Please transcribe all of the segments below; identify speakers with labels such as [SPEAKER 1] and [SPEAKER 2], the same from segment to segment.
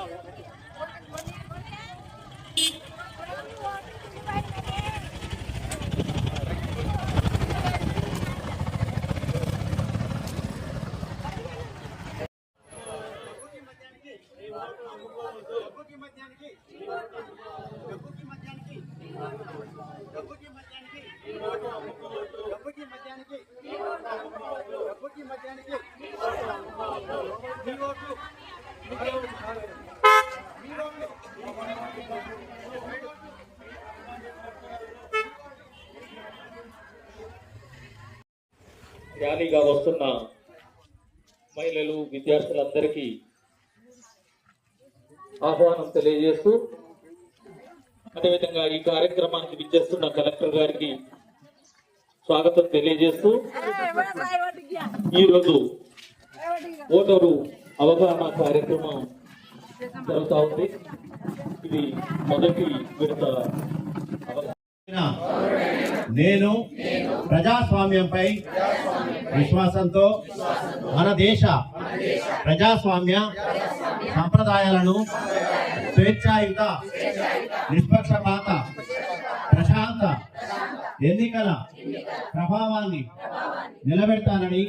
[SPEAKER 1] మద్యానికి డబ్బుకి మద్యానికి డబ్బుకి మద్యానికి డబ్బుకి మద్యానికి డబ్బుకి మద్యానికి మీ ఓట్లు మీ ఓట్లు
[SPEAKER 2] ర్యాలీగా వస్తున్న మహిళలు విద్యార్థులందరికీ ఆహ్వానం తెలియజేస్తూ అదేవిధంగా ఈ కార్యక్రమానికి విచ్చేస్తున్న కలెక్టర్ గారికి స్వాగతం తెలియజేస్తూ ఈరోజు ఓటరు అవగాహన కార్యక్రమం జరుగుతూ ఉంది. ఇది మొదటి విడత
[SPEAKER 1] నేను ప్రజాస్వామ్యంపై విశ్వాసంతో మన దేశ ప్రజాస్వామ్య సంప్రదాయాలను స్వేచ్ఛాయుత నిష్పక్షపాత ప్రశాంత ఎన్నికల ప్రభావాన్ని నిలబెడతానని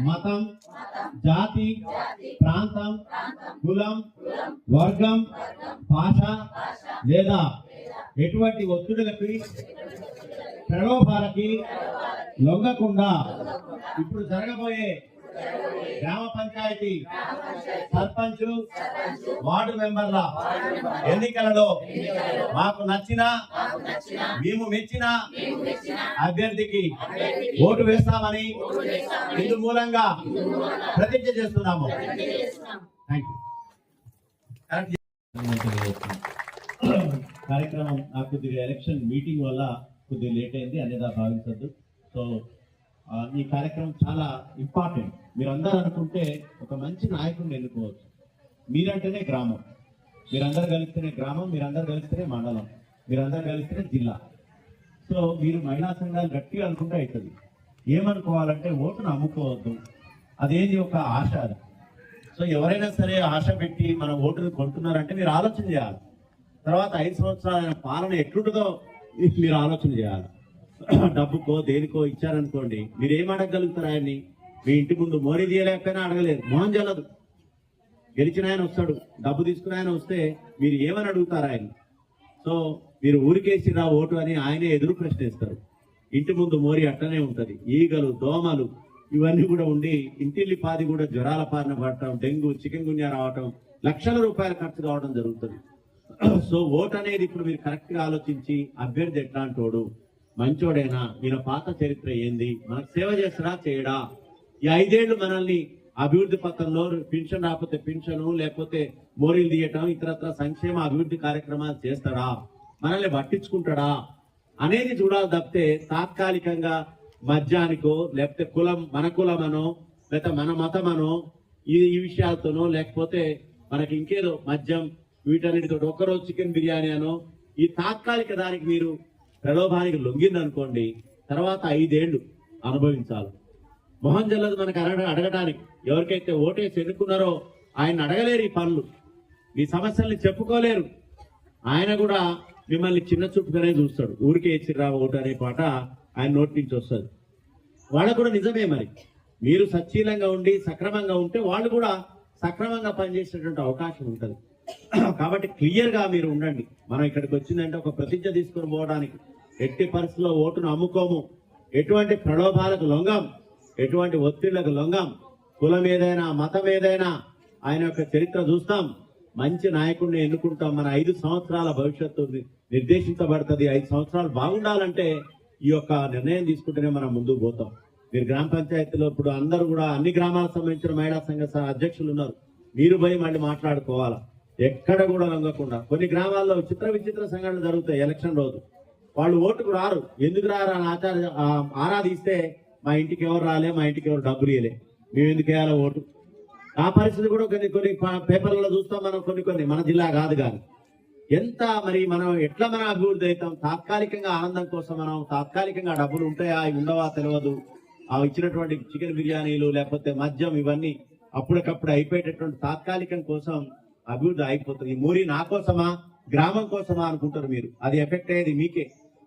[SPEAKER 1] మతం జాతి ప్రాంతం కులం వర్గం భాష లేదా ఎటువంటి ఒత్తిడులకి ప్రలోభాలకి లొంగకుండా ఇప్పుడు జరగబోయే గ్రామ పంచాయతీ సర్పంచ్ వార్డు మెంబర్ల ఎన్నికలలో మాకు నచ్చిన మేము మెచ్చిన అభ్యర్థికి ఓటు వేస్తామని ఇందు మూలంగా ప్రతిజ్ఞ చేస్తున్నాము. థ్యాంక్ యూ కార్యక్రమం నాకు కొద్దిగా ఎలక్షన్ మీటింగ్ వల్ల కొద్దిగా లేట్ అయింది అనేది భావించద్దు. సో ఈ కార్యక్రమం చాలా ఇంపార్టెంట్ మీరందరూ అనుకుంటే ఒక మంచి నాయకుడిని ఎన్నుకోవచ్చు. మీరంటేనే గ్రామం. మీరందరూ కలిస్తేనే గ్రామం మీరందరూ కలిస్తేనే మండలం మీరందరూ కలిస్తేనే జిల్లా. సో మీరు మహిళా సంఘాలు గట్టిగా అనుకుంటే అవుతుంది ఏమనుకోవాలంటే ఓటును అమ్ముకోవద్దు. అదేది ఒక ఆశ సో ఎవరైనా సరే ఆశ పెట్టి మన ఓటును కొంటున్నారంటే మీరు ఆలోచన చేయాలి. తర్వాత ఐదు సంవత్సరాల పాలన ఎట్లుంటుందో మీరు ఆలోచన చేయాలి. డబ్బుకో దేనికో ఇచ్చారనుకోండి మీరు ఏం అడగగలుగుతారు ఆయన్ని? మీ ఇంటి ముందు మోరీ తీయలేకపోయినా అడగలేదు మోహన్ చెల్లదు గెలిచిన ఆయన వస్తాడు డబ్బు తీసుకున్న ఆయన వస్తే మీరు ఏమని అడుగుతారు ఆయన సో మీరు ఊరికేసిరా ఓటు అని ఆయనే ఎదురు ప్రశ్నిస్తారు. ఇంటి ముందు మోరి అట్టనే ఉంటుంది. ఈగలు దోమలు ఇవన్నీ కూడా ఉండి ఇంటిల్లి పాది కూడా జ్వరాల పారిన పడటం డెంగ్యూ చికెన్ గున్యా రావటం లక్షల రూపాయలు ఖర్చు కావడం జరుగుతుంది. సో ఓట్ అనేది ఇప్పుడు మీరు కరెక్ట్గా ఆలోచించి అభ్యర్థి ఎట్లాంటోడు? మంచోడేనా? ఈయన పాత చరిత్ర ఏంది? మనకు సేవ చేసినా చేయడా? ఈ ఐదేళ్ళు మనల్ని అభివృద్ధి పథంలో పెన్షన్ రాకపోతే పెన్షన్ లేకపోతే మోరీలు తీయటం ఇతరత్ర సంక్షేమ అభివృద్ధి కార్యక్రమాలు చేస్తాడా? మనల్ని పట్టించుకుంటాడా? అనేది చూడాలి తప్పితే తాత్కాలికంగా మద్యానికో లేకపోతే కులం మన కులమనో లేకపోతే మన మతమనో ఈ విషయాలతోనో లేకపోతే మనకి ఇంకేదో మద్యం వీటన్నిటితో ఒక్కరోజు చికెన్ బిర్యానీ అనో ఈ తాత్కాలిక దానికి మీరు ప్రలోభానికి లొంగిందనుకోండి తర్వాత ఐదేళ్ళు అనుభవించాలి. మొహం జల్లదు మనకు అడగ అడగడానికి ఎవరికైతే ఓటేసి ఎన్నుకున్నారో ఆయన అడగలేరు ఈ పనులు. మీ సమస్యల్ని చెప్పుకోలేరు. ఆయన కూడా మిమ్మల్ని చిన్న చూపుగానే చూస్తాడు. ఊరికే ఇచ్చిరా ఓటు అనే పాట ఆయన నోటి నుంచి వస్తుంది. వాళ్ళకు కూడా నిజమే మరి. మీరు సచ్చీలంగా ఉండి సక్రమంగా ఉంటే వాళ్ళు కూడా సక్రమంగా పనిచేసేటువంటి అవకాశం ఉంటుంది. కాబట్టి క్లియర్గా మీరు ఉండండి. మనం ఇక్కడికి వచ్చిందంటే ఒక ప్రతిజ్ఞ తీసుకొని పోవడానికి. ఎట్టి పరిస్థితుల్లో ఓటును అమ్ముకోము. ఎటువంటి ప్రలోభాలకు లొంగం. ఎటువంటి ఒత్తిళ్ళకు లొంగం. కులం ఏదైనా మతం ఏదైనా ఆయన యొక్క చరిత్ర చూస్తాం. మంచి నాయకుడిని ఎన్నుకుంటాం. మన ఐదు సంవత్సరాల భవిష్యత్తు నిర్దేశించబడుతుంది. ఐదు సంవత్సరాలు బాగుండాలంటే ఈ యొక్క నిర్ణయం తీసుకుంటేనే మనం ముందుకు పోతాం. మీరు గ్రామ పంచాయతీలో ఇప్పుడు అందరూ కూడా అన్ని గ్రామాలకు సంబంధించిన మహిళా సంఘ అధ్యక్షులు ఉన్నారు. మీరు పోయి మళ్ళీ మాట్లాడుకోవాలా? ఎక్కడ కూడా లొంగకుండా కొన్ని గ్రామాల్లో చిత్ర విచిత్ర సంఘటనలు జరుగుతాయి ఎలక్షన్ రోజు. వాళ్ళు ఓటుకు రారు. ఎందుకు రారు? అని ఆచార ఆరాధిస్తే మా ఇంటికి ఎవరు రాలే మా ఇంటికి ఎవరు డబ్బులు ఇవ్వలే మేము ఎందుకు వేయాలి ఓటు? ఆ పరిస్థితి కూడా కొన్ని కొన్ని పేపర్లలో చూస్తాం మనం కొన్ని కొన్ని. మన జిల్లా కాదు కానీ. ఎంత మరి మనం ఎట్లా మనం అభివృద్ధి అవుతాం? తాత్కాలికంగా ఆనందం కోసం మనం తాత్కాలికంగా డబ్బులు ఉంటాయా? ఉండవా? తెలియదు. ఆ ఇచ్చినటువంటి చికెన్ బిర్యానీలు లేకపోతే మద్యం ఇవన్నీ అప్పటికప్పుడు అయిపోయేటటువంటి తాత్కాలికం కోసం అభివృద్ధి అయిపోతుంది ఈ మోరీ నా కోసమా? గ్రామం కోసమా అనుకుంటారు మీరు. అది ఎఫెక్ట్ అయ్యేది మీకే.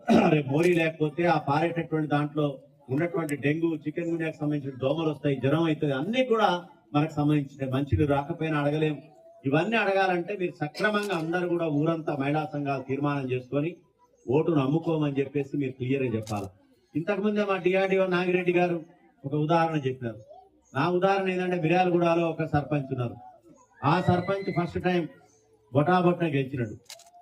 [SPEAKER 1] రేపు మోరీ లేకపోతే ఆ పారేటటువంటి దాంట్లో ఉన్నటువంటి డెంగ్యూ చికెన్ గున్యాకి సంబంధించిన దోమలు వస్తాయి జ్వరం అవుతుంది. అన్ని కూడా మనకు సంబంధించిన మంచిది రాకపోయినా అడగలేము. ఇవన్నీ అడగాలంటే మీరు సక్రమంగా అందరు కూడా ఊరంతా మహిళా సంఘాలు తీర్మానం చేసుకొని ఓటును అమ్ముకోమని చెప్పేసి మీరు క్లియర్గా చెప్పాలి. ఇంతకుముందే మా డిఆర్డిఓ నాగిరెడ్డి గారు ఒక ఉదాహరణ చెప్పినారు నా ఉదాహరణ ఏంటంటే మిర్యాలగూడలో ఒక సర్పంచ్ ఉన్నారు. ఆ సర్పంచ్ ఫస్ట్ టైం బొటాబొట్ట గెలిచినాడు.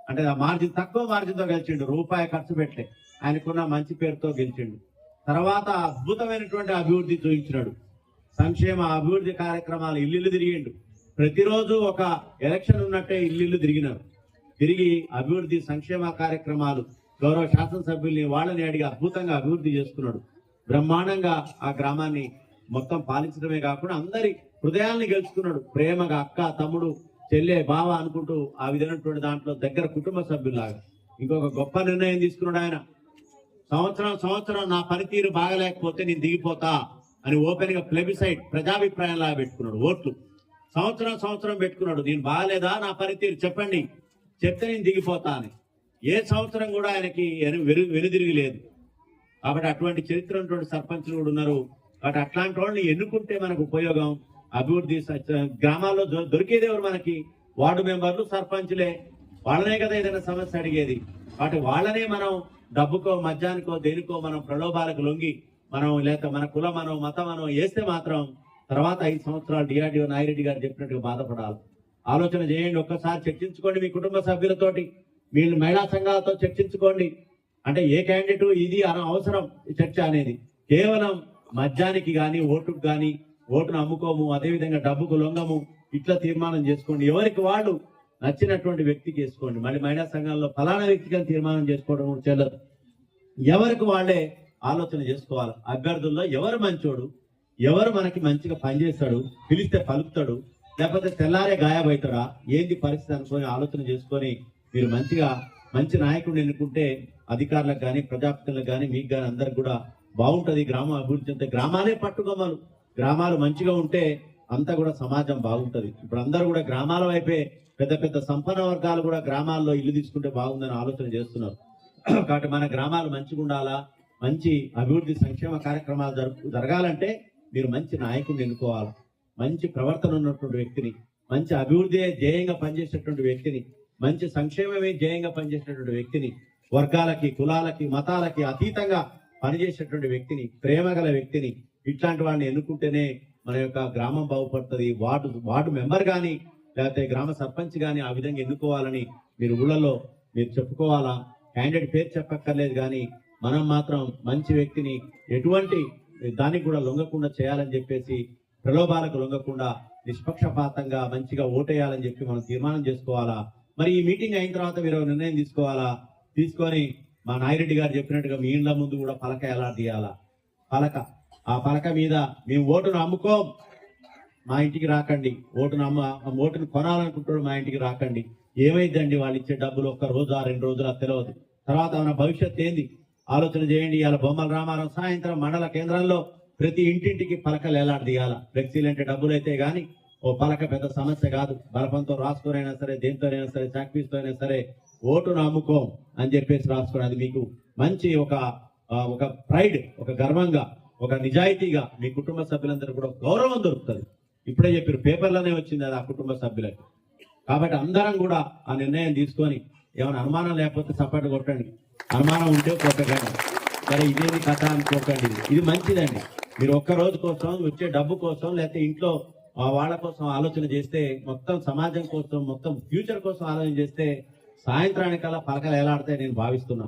[SPEAKER 1] అంటే ఆ మార్జిన్ తక్కువ మార్జిన్తో గెలిచిండు రూపాయి ఖర్చు పెట్టే ఆయనకున్న మంచి పేరుతో గెలిచిండు. తర్వాత అద్భుతమైనటువంటి అభివృద్ధి చూపించినాడు. సంక్షేమ అభివృద్ధి కార్యక్రమాలు ఇల్లు తిరిగిండు. ప్రతిరోజు ఒక ఎలక్షన్ ఉన్నట్టే ఇల్లు తిరిగినారు. తిరిగి అభివృద్ధి సంక్షేమ కార్యక్రమాలు గౌరవ శాసనసభ్యుల్ని వాళ్ళని అడిగి అద్భుతంగా అభివృద్ధి చేసుకున్నాడు. బ్రహ్మాండంగా ఆ గ్రామాన్ని మొత్తం పాలించడమే కాకుండా అందరి హృదయాల్ని గెలుచుకున్నాడు. ప్రేమగా అక్క తమ్ముడు చెల్లె బావ అనుకుంటూ ఆ విధమైనటువంటి దాంట్లో దగ్గర కుటుంబ సభ్యులాగా ఇంకొక గొప్ప నిర్ణయం తీసుకున్నాడు ఆయన. సంవత్సరం సంవత్సరం నా పనితీరు బాగలేకపోతే నేను దిగిపోతా అని ఓపెన్గా ప్లెబిసైడ్ ప్రజాభిప్రాయం లాగా పెట్టుకున్నాడు. ఓట్లు. సంవత్సరం సంవత్సరం పెట్టుకున్నాడు. నేను బాగలేదా? నా పనితీరు చెప్పండి. చెప్తే నేను దిగిపోతా అని. ఏ సంవత్సరం కూడా ఆయనకి వెను- వెను- వెనుదిరిగి లేదు. కాబట్టి అటువంటి చరిత్ర ఉన్నటువంటి సర్పంచులు కూడా ఉన్నారు. కాబట్టి అట్లాంటి వాళ్ళని ఎన్నుకుంటే మనకు ఉపయోగం? అభివృద్ధి గ్రామాల్లో దొరికేది ఎవరు మనకి? వార్డు మెంబర్లు సర్పంచ్లే. వాళ్ళనే కదా ఏదైనా సమస్య అడిగేది. కాబట్టి వాళ్ళనే మనం డబ్బుకో మద్యానికో దేనికో మనం ప్రలోభాలకు లొంగి మనం లేక మన కులం మనం మతం మనం వేస్తే మాత్రం తర్వాత ఐదు సంవత్సరాలు డిఆర్డిఓ నాయిరెడ్డి గారు చెప్పినట్టుగా బాధపడాలి. ఆలోచన చేయండి ఒక్కసారి చర్చించుకోండి మీ కుటుంబ సభ్యులతోటి మీరు మహిళా సంఘాలతో చర్చించుకోండి. అంటే ఏ క్యాండిడేట్ ఇది అన అవసరం చర్చ అనేది. కేవలం మద్యానికి కానీ ఓటుకు కానీ ఓటును అమ్ముకోము అదేవిధంగా డబ్బుకు లొంగము. ఇట్లా తీర్మానం చేసుకోండి. ఎవరికి వాళ్ళు నచ్చినటువంటి వ్యక్తికి వేసుకోండి మళ్ళీ మహిళా సంఘాల్లో ఫలానా వ్యక్తిగా తీర్మానం చేసుకోవడం చెల్లదు. ఎవరికి వాళ్ళే ఆలోచన చేసుకోవాలి. అభ్యర్థుల్లో ఎవరు మంచోడు ఎవరు మనకి మంచిగా పనిచేస్తాడు పిలిస్తే పలుకుతాడు లేకపోతే తెల్లారే గాయబవుతాడా ఏంది పరిస్థితి అనుకొని ఆలోచన చేసుకొని మీరు మంచిగా మంచి నాయకుడిని ఎన్నుకుంటే అధికారులకు కానీ ప్రజాప్రతినిధులకు కానీ మీకు కానీ అందరికి కూడా బాగుంటుంది. గ్రామం అభివృద్ధి అంటే గ్రామాలే పట్టుకోమలు గ్రామాలు మంచిగా ఉంటే అంతా కూడా సమాజం బాగుంటుంది. ఇప్పుడు అందరూ కూడా గ్రామాల వైపే పెద్ద పెద్ద సంపన్న వర్గాలు కూడా గ్రామాల్లో ఇల్లు తీసుకుంటే బాగుందని ఆలోచన చేస్తున్నారు. కాబట్టి మన గ్రామాలు మంచిగా ఉండాలా మంచి అభివృద్ధి సంక్షేమ కార్యక్రమాలు జరుపు జరగాలంటే మీరు మంచి నాయకుడిని ఎన్నుకోవాలి. మంచి ప్రవర్తన ఉన్నటువంటి వ్యక్తిని మంచి అభివృద్ధి ధ్యేయంగా పనిచేసేటువంటి వ్యక్తిని మంచి సంక్షేమమే ధ్యేయంగా పనిచేసేటువంటి వ్యక్తిని వర్గాలకి కులాలకి మతాలకి అతీతంగా పనిచేసేటువంటి వ్యక్తిని ప్రేమ గల వ్యక్తిని ఇట్లాంటి వాడిని ఎన్నుకుంటేనే మన యొక్క గ్రామం బాగుపడుతుంది. వార్డు వార్డు మెంబర్ కానీ లేకపోతే గ్రామ సర్పంచ్ కానీ ఆ విధంగా ఎన్నుకోవాలని మీరు ఊళ్ళలో మీరు చెప్పుకోవాలా? క్యాండిడేట్ పేరు చెప్పక్కర్లేదు కానీ మనం మాత్రం మంచి వ్యక్తిని ఎటువంటి దానికి కూడా లొంగకుండా చేయాలని చెప్పేసి ప్రలోభాలకు లొంగకుండా నిష్పక్షపాతంగా మంచిగా ఓటేయాలని చెప్పి మనం తీర్మానం చేసుకోవాలా? మరి ఈ మీటింగ్ అయిన తర్వాత మీరు నిర్ణయం తీసుకోవాలా? తీసుకొని మా నాయిరెడ్డి గారు చెప్పినట్టుగా మీ ఇండ్ల ముందు కూడా పలక ఎలా తీయాలా? పలక. ఆ పలక మీద మేము ఓటును అమ్ముకోం. మా ఇంటికి రాకండి. ఓటును అమ్మ ఓటును కొనాలనుకుంటాడు మా ఇంటికి రాకండి. ఏమైందండి? వాళ్ళు ఇచ్చే డబ్బులు ఒక్క రోజు ఆ రెండు రోజులు తెలియదు తర్వాత మన భవిష్యత్ ఏంది? ఆలోచన చేయండి. ఇవాళ బొమ్మల రామారావు సాయంత్రం మండల కేంద్రంలో ప్రతి ఇంటింటికి పలకలు ఎలాడదీయాల ఫ్లెక్సీలు అంటే డబ్బులు అయితే కానీ ఓ పలక పెద్ద సమస్య కాదు. బలపంతో రాసుకోనైనా సరే దేంతోనైనా సరే చాక్పీస్తో అయినా సరే ఓటును అమ్ముకోం అని చెప్పేసి రాసుకోండి అది మీకు మంచి ఒక ఒక ప్రైడ్ ఒక గర్వంగా ఒక నిజాయితీగా మీ కుటుంబ సభ్యులందరూ కూడా గౌరవం దొరుకుతుంది. ఇప్పుడే చెప్పారు పేపర్లోనే వచ్చింది అది ఆ కుటుంబ సభ్యులకు. కాబట్టి అందరం కూడా ఆ నిర్ణయం తీసుకొని ఏమైనా అనుమానం లేకపోతే సపోర్ట్ కొట్టండి. అనుమానం ఉంటే కొట్టకండి. సరే ఇదేది కథ అనుకోకండి ఇది మంచిదండి. మీరు ఒక్క రోజు కోసం వచ్చే డబ్బు కోసం లేకపోతే ఇంట్లో వాళ్ళ కోసం ఆలోచన చేస్తే మొత్తం సమాజం కోసం మొత్తం ఫ్యూచర్ కోసం ఆలోచన చేస్తే సాయంత్రానికల్లా పలకలు ఎలాడితే నేను భావిస్తున్నా.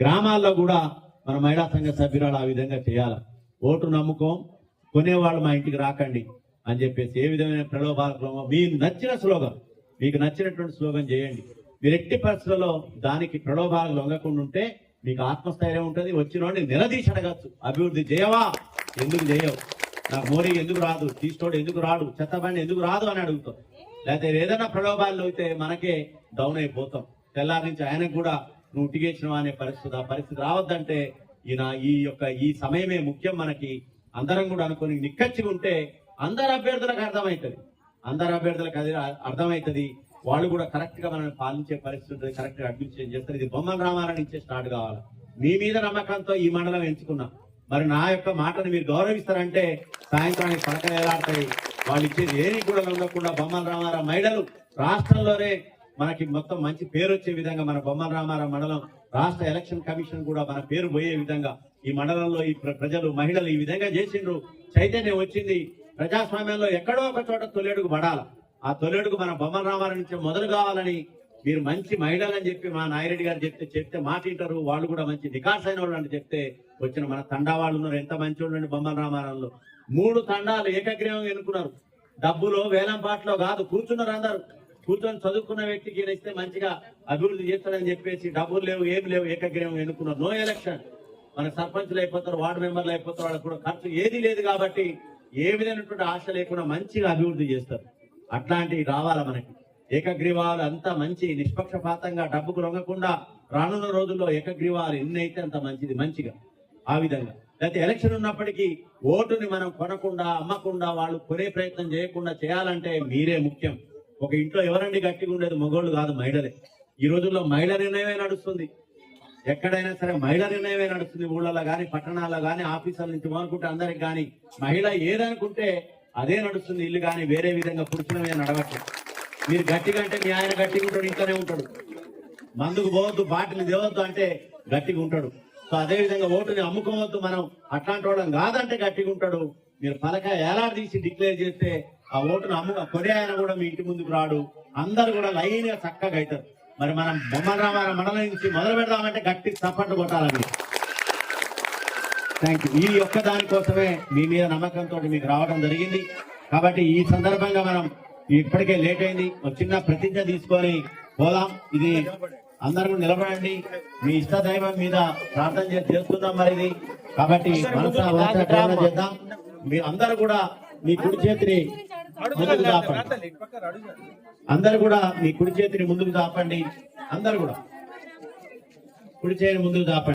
[SPEAKER 1] గ్రామాల్లో కూడా మన మహిళా సంఘ సభ్యురాలు ఆ విధంగా చేయాలి? ఓటు నమ్ముకోం కొనేవాళ్ళు మా ఇంటికి రాకండి అని చెప్పేసి ఏ విధమైన ప్రలోభాలకు మీకు నచ్చిన స్లోగన్ మీకు నచ్చినటువంటి స్లోగన్ చేయండి. మీరు ఎట్టి పరిస్థితుల్లో దానికి ప్రలోభాలు లొంగకుండా ఉంటే మీకు ఆత్మస్థైర్యం ఉంటుంది వచ్చిన వాడిని నిలదీసి అడగచ్చు అభివృద్ధి చేయవా? ఎందుకు చేయవు? నాకు మోడీ ఎందుకు రాదు? తీసుకోడు ఎందుకు రాడు? చెత్తబండి ఎందుకు రాదు అని అడుగుతాం. లేకపోతే ఏదైనా ప్రలోభాలు అయితే మనకే డౌన్ అయిపోతాం. తెల్లారి నుంచి ఆయనకు కూడా నువ్వు టిగేసినవా అనే పరిస్థితి ఆ పరిస్థితి రావద్దంటే ఈయన ఈ యొక్క ఈ సమయమే ముఖ్యం మనకి. అందరం కూడా అనుకుని నిక్కచ్చి ఉంటే అందరు అభ్యర్థులకు అర్థమవుతుంది. అందరు అభ్యర్థులకు అది అర్థమవుతుంది. వాళ్ళు కూడా కరెక్ట్గా మనం పాలించే పరిస్థితి ఉంటుంది కరెక్ట్గా అడ్మినిస్ట్రేషన్ చేస్తారు. ఇది బొమ్మల రామారావు నుంచే స్టార్ట్ కావాలి. మీ మీద నమ్మకంతో ఈ మండలం ఎంచుకున్నాం. మరి నా యొక్క మాటను మీరు గౌరవిస్తారంటే సాయంత్రానికి పడక వేలాడతాయి. వాళ్ళు ఇచ్చేది ఏది కూడా ఉండకుండా బొమ్మల రామారావు మహిళలు రాష్ట్రంలోనే మనకి మొత్తం మంచి పేరు వచ్చే విధంగా మన బొమ్మల రామారావు మండలం రాష్ట్ర ఎలక్షన్ కమిషన్ కూడా మన పేరు పోయే విధంగా ఈ మండలంలో ఈ ప్ర- ప్రజలు మహిళలు ఈ విధంగా చేసిండ్రు. చైతన్యం వచ్చింది. ప్రజాస్వామ్యంలో ఎక్కడో ఒక చోట తొలేడుకు పడాల. ఆ తొలేడుకు మన బొమ్మల రామారావు నుంచి మొదలు కావాలని మీరు మంచి మహిళలు అని చెప్పి మా నాయిరెడ్డి గారు చెప్తే చెప్తే మాటింటారు వాళ్ళు కూడా మంచి నికాస్ అయిన వాళ్ళు అని చెప్తే వచ్చిన మన తండా వాళ్ళు ఉన్నారు. ఎంత మంచి వాళ్ళు బొమ్మల రామారావులో. మూడు తండాలు ఏకగ్రీవం ఎన్నుకున్నారు. డబ్బులో వేలం పాటలో కాదు కూర్చున్నారు అందరు. కూర్చొని చదువుకున్న వ్యక్తికి ఇస్తే మంచిగా అభివృద్ధి చేస్తాడని చెప్పేసి డబ్బులు లేవు ఏం లేవు ఏకగ్రీవం ఎన్నుకున్నారు. నో ఎలక్షన్ మన సర్పంచ్లు అయిపోతారు వార్డు మెంబర్లు అయిపోతారు వాళ్ళకి కూడా ఖర్చు ఏది లేదు కాబట్టి ఏ విధమైనటువంటి ఆశ లేకుండా మంచిగా అభివృద్ధి చేస్తారు. అట్లాంటివి రావాలా మనకి? ఏకగ్రీవాలు అంత మంచి నిష్పక్షపాతంగా డబ్బుకు రొంగకుండా రానున్న రోజుల్లో ఏకగ్రీవాలు ఎన్నైతే అంత మంచిది మంచిగా. ఆ విధంగా. లేకపోతే ఎలక్షన్ ఉన్నప్పటికీ ఓటుని మనం కొనకుండా అమ్మకుండా వాళ్ళు కొనే ప్రయత్నం చేయకుండా చేయాలంటే మీరే ముఖ్యం. ఒక ఇంట్లో ఎవరండి గట్టిగా ఉండేది? మగోళ్ళు కాదు మహిళలే. ఈ రోజుల్లో మహిళ నిర్ణయమే నడుస్తుంది. ఎక్కడైనా సరే మహిళ నిర్ణయమే నడుస్తుంది. ఊళ్ళలో కానీ పట్టణాల్లో కానీ ఆఫీసుల నుంచి మొదలుకుంటే అందరికి కానీ మహిళ ఏదనుకుంటే అదే నడుస్తుంది. ఇల్లు కానీ వేరే విధంగా పురుషులమే నడవట్లేదు. మీరు గట్టిగా అంటే మీ ఆయన గట్టిగా ఉంటాడు ఇంట్లోనే ఉంటాడు. మందుకు పోవద్దు బాటిల్ తేవద్దు అంటే గట్టిగా ఉంటాడు. సో అదే విధంగా ఓటుని అమ్ముకోవద్దు మనం. అట్లాంటి వాళ్ళం కాదంటే గట్టిగా ఉంటాడు. మీరు పలక ఏలాడ తీసి డిక్లేర్ చేస్తే ఆ ఓటును అమ్ము కొనే ఆయన కూడా మీ ఇంటి ముందుకు రాడు. అందరు కూడా లైన్గా చక్కగా అవుతారు. మరి మనం బొమ్మల రామారావు మండలం నుంచి మొదలు పెడదామంటే గట్టి చప్పట్లు కొట్టాలండి. థ్యాంక్ యూ ఈ ఒక్క దానికోసమే మీ మీద నమ్మకంతో మీకు రావడం జరిగింది. కాబట్టి ఈ సందర్భంగా మనం ఇప్పటికే లేట్ అయింది. ఒక చిన్న ప్రతిజ్ఞ తీసుకొని పోదాం. ఇది అందరూ నిలబడండి. మీ ఇష్ట దైవం మీద ప్రార్థన చేసి చేసుకుందాం మరి ఇది. కాబట్టి మనసా చేద్దాం. మీ అందరూ కూడా మీ కుడి చేతిని ముందుకు దాపండి. అందరు కూడా మీ కుడి చేతిని ముందుకు దాపండి. అందరు కూడా. కుడి చేతిని ముందుకు దాపండి.